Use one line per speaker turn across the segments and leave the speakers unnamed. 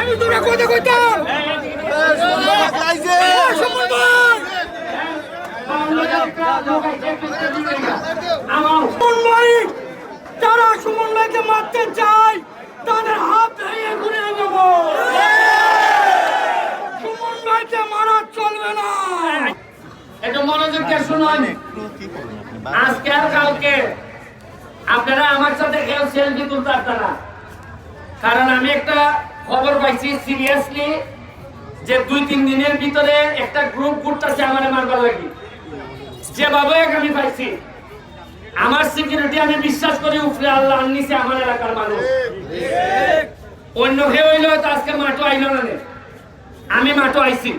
আমি তোরা কথা কইতাম। যারা সুমন ভাইকে মারতে চায় তাদের হাত ভেঙে ঘুরে দেব সুমন ভাইকে মারা চলবে না।
একটু মনোযোগ দিয়ে শুনুন। আজকে আর কালকে আপনারা আমার সাথে কেউ সেলফি তুলতে পারতেন না। কারণ আমি একটা খবর পাইছি সিরিয়াসলি যে দুই, তিন দিনের ভিতরে একটা গ্রুপ ঘুরতেছে আমার মারবার লাগি। যেভাবে আমি পাইছি। আমার সিকিউরিটি আমি বিশ্বাস করি উপরে আল্লাহ নিচে আমার এলাকার মানুষ। অন্য কেউ হইলে হয়তো আজকে মাঠও আইল না। আমি মাঠও আইছি।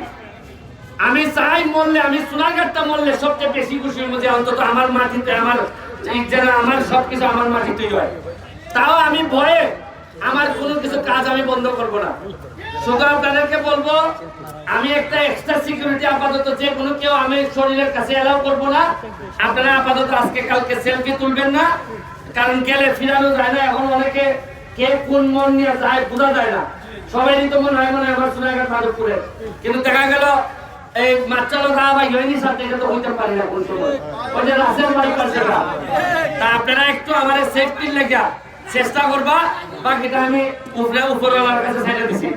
আমি চাই মরলে, আমি সোনারঘাটটা মরলে সবচেয়ে বেশি খুশি হইব যে অন্তত আমার মাটিতে, আমার যেন আমার সবকিছু আমার মাটিতেই হয়। তাও আমি ভয়ে আমার কোনো কিছু কাজ আমি বন্ধ করব না। সুতরাং তাদেরকে বলব, আমি একটা এক্সট্রা সিকিউরিটি আপাতত যে কোনো কেউ আমি শরীরের কাছে এলাও করব না। আপনারা আপাতত আজকে কালকে সেলফি তুলবেন না, কারণ গেলে ফিরানো যায় না। এখন অনেকে কে কোন মন নিয়ে যায় বোঝা যায় না। সবাই তো মনে হয় মনে হয় আমার সোনাঘাট মাধবপুরে। কিন্তু দেখা গেল, এই মাচালো গা বা ইয়নি সাথে এটা তো হইতে পারি না কোন সময়। ওই যে রাসেল পাশে গা। তা আপনারা একটু আমার সেফটির লেগে চেষ্টা করবা বাকিটা আমি উপরে উপরওয়ালার কাছে ছেড়ে দিছি।